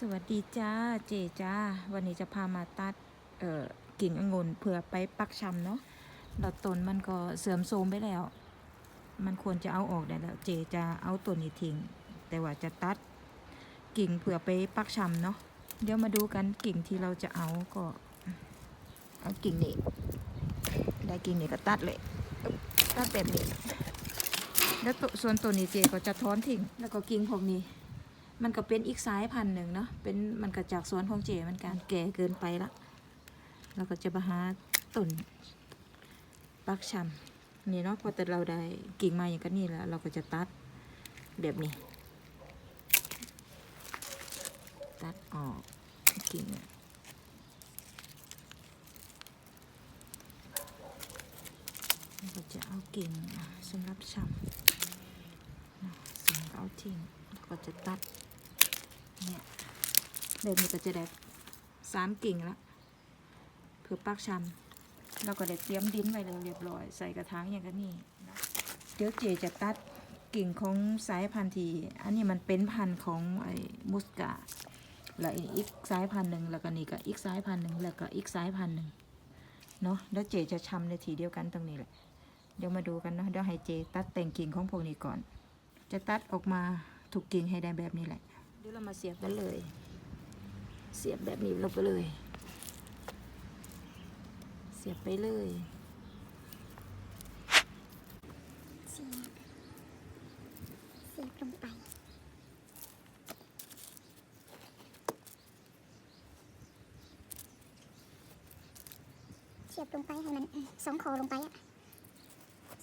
สวัสดีจ้าเจจ้า วันนี้จะพามาตัดเอ่อกิ่งองุ่นเผื่อไปปักชำเนาะแล้วต้นมันก็เสื่อมโทรมไปแล้ว มันควรจะเอาออกได้แล้ว เจจะเอาต้นนี้ทิ้ง แต่ว่าจะตัดกิ่งเผื่อไปปักชำเนาะเดี๋ยวมาดูกันกิ่งที่เราจะเอาก็ เอากิ่งนี้ ได้กิ่งนี้ก็ตัดเลยตัดแบบนี้ แล้วตัวส่วนตัวนี้เจก็จะท้อนทิ้งแล้วก็กิ่งพวกนี้ มันก็เป็นอีกสายพันธุ์หนึ่งเนาะ เป็นมันก็จากสวนของเจเหมันการแก่เกินไปละเราก็จะมาหาต้นปักชำนี่เนาะพอแต่เราได้กิ่งมาอย่างกันนี่แล้ว เราก็จะตัดแบบนี้ ตัดออกกิ่งเราก็จะเอากิ่งสำหรับชำสิ่งเอาทิ้งแล้วก็จะตัด เนี่ยแบบนี้ก็จะได้สามกิ่งละเพื่อปักชำเราก็ได้เตรียมดินไว้เลยเรียบร้อย ใส่กระถางอย่างกันนี่เดี๋ยวเจจะตัดกิ่งของสายพันธุ์ทีอันนี้มันเป็นพันธุ์ของไอ้มุสกาแล้วอีกสายพันธุ์หนึ่งแล้วก็นี่ก็อีกสายพันธุ์หนึ่งแล้วก็อีกสายพันธุ์หนึ่งเนาะแล้วเจจะชำในทีเดียวกันตรงนี้แหละเดี๋ยวมาดูกันเนาะเดี๋ยวให้เจตัดแต่งกิ่งของพวกนี้ก่อน จะตัดออกมาถูกกิ่งให้ได้แบบนี้แหละ ดี๋ยวเรามาเสียบกันเลย เสียบแบบนี้ลงไปเลย เสียบไปเลยเสียบเสียบลงไปเสียบลงไปให้มันสองคอลงไปอะ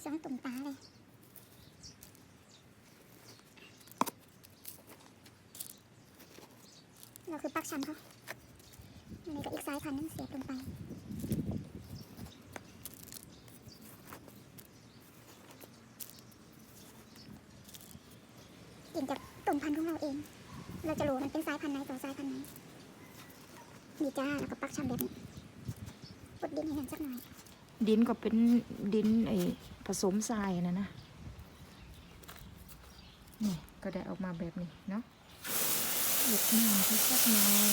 สองตุ่มตาเลย เราคือปักชันเขาอันนี้ก็อีกสายพันธุ์นึงเสียบลงไปกินจากตุ่มพันธุ์ของเราเอง เราจะรู้มันเป็นสายพันธุ์ไหนต่อสายพันธุ์ไหนนี่จ้าแล้วก็ปักชำแบบนี้กดดินให้มันสักหน่อย ดินก็เป็นดินไอผสมทรายนะนะ นี่ก็ได้ออกมาแบบนี้เนาะ หยดน้ำที่สักหน่อย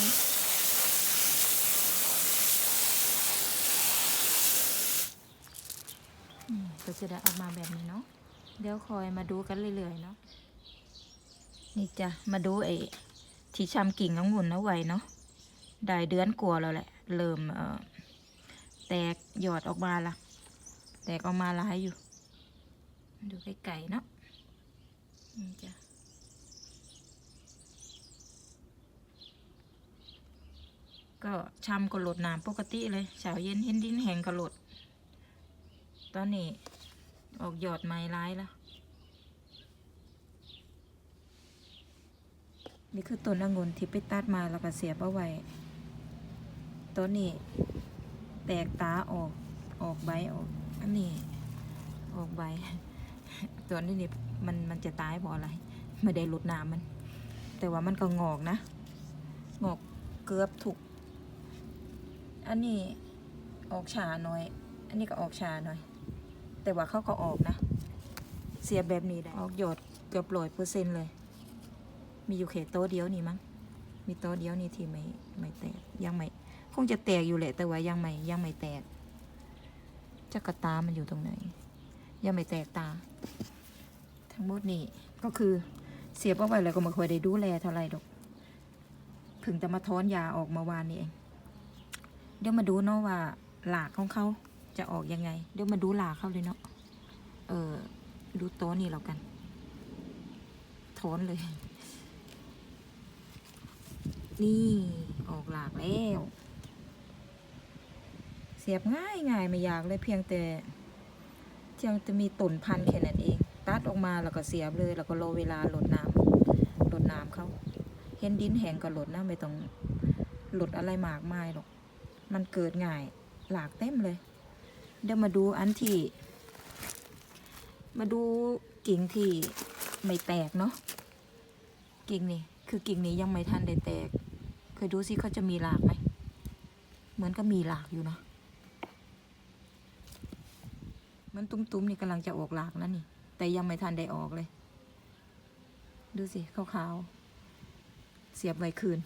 ก็จะได้ออกมาแบบนี้เนาะ เดี๋ยวคอยมาดูกันเรื่อยๆเนาะ นี่จ้ะ มาดูไอ้ที่ชำกิ่งองุ่นเอาไว้เนาะ ได้เดือนกว่าแล้วแหละ เริ่มเอ่อแตกหยอดออกมาละแตกออกมาหลายอยู่ ดูไก่ๆเนาะนี่จ้ะ ก็ชำก็หลดน้ำปกติเลยเช้าเย็นเห็นดินแห้งก็หลด ตอนนี้ออกหยอดไม้ร้ายแล้วนี่คือต้นองุ่นที่ไปตัดมาแล้วก็เสียบเอาไว้ต้นนี้แตกตาออกออกใบออก อันนี้ออกใบตัวนี้นี่มันมันจะตายเพราะอะไร ไม่ได้ลดน้ำมัน แต่ว่ามันก็งอกนะ งอกเกือบถูก อันนี้ออกชาหน่อย อันนี้ก็ออกชาหน่อย แต่ว่าเขาก็ออกนะ เสียแบบนี้ได้ออกหยดเกือบร้อยเปอร์เซ็นต์เลย มีอยู่แค่โต๊ะเดียวนี่มั้ง มีโต๊ะเดียวนี่ที่ไม่ไม่แตกยังไม่คงจะแตกอยู่แหละ แต่ว่ายังไม่ยังไม่แตกจักรตามันอยู่ตรงไหน ยังไม่แตกตา ทั้งหมดนี่ก็คือเสียบเอาไว้แล้วก็ไมาค่อยได้ดูแลเท่าไหร่ดอกเพิ่งจะมาท้อนยาออกมาวานนี้เอง เดี๋ยวมาดูเนาะว่าหลากของเขาจะออกยังไง เดี๋ยวมาดูหลากเขาเลยเนาะ เออ ดูโต๊ะนี่แล้วกันทอนเลย นี่ออกหลากแล้ว เสียบง่ายง่ายไม่ยากเลยเพียงแต่เพียงจะมีต้นพันแค่นั้นเอง ตัดออกมาแล้วก็เสียบเลย แล้วก็รอเวลาลดน้ำลดน้ำเขา เห็นดินแห้งก็ลดนะไม่ต้องลดอะไรมากมายหรอก มันเกิดง่ายหลากเต็มเลย เดี๋ยวมาดูอันที่ มาดูกิ่งที่ไม่แตกเนาะกิ่งนี่คือกิ่งนี้ยังไม่ทันได้แตก เคยดูสิเขาจะมีหลากไหมเหมือนก็มีหลากอยู่นะมันตุ้มๆนี่กำลังจะออกหลากแล้วนี่ แต่ยังไม่ทันได้ออกเลย ดูสิขาวๆเสียบไว้คืน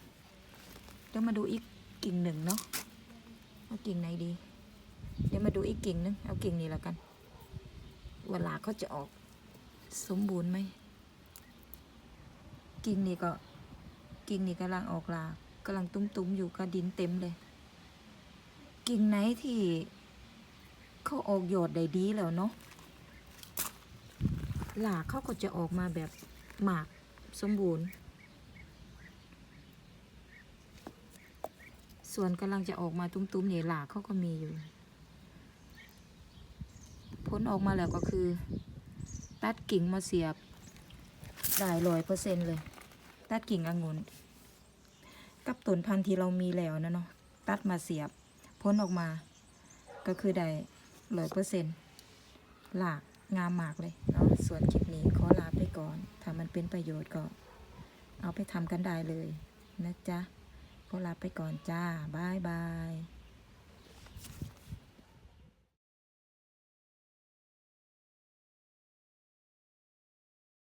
เดี๋ยวมาดูอีกกิ่งหนึ่งเนาะ เอากิ่งไหนดี เดี๋ยวมาดูอีกกิ่งนึง เอากิ่งนี้แล้วกัน เวลาเขาจะออกสมบูรณ์ไหม กิ่งนี้ก็กิ่งนี้กำลังออกลากกำลังตุ้มๆอยู่ก็ดินเต็มเลย กิ่งไหนที่เขาออกยอดได้ดีแล้วเนาะหลากเขาก็จะออกมาแบบหมากสมบูรณ์ ส่วนกำลังจะออกมาตุ้มๆเนี่ยหลากเขาก็มีอยู่ผลออกมาแล้วก็คือ ตัดกิ่งมาเสียบได้ร้อยเปอร์เซ็นเลย ตัดกิ่งองุ่นกับต้นพันธุ์ที่เรามีแล้วนะเนาะตัดมาเสียบผลออกมา ก็คือได้ร้อยเปอร์เซ็นหลากงามมากเลยเนาะส่วนคลิปนี้ขอลาไปก่อน ถ้ามันเป็นประโยชน์ก็เอาไปทำกันได้เลยนะจ๊ะ ลาไปก่อนจ้าบายบาย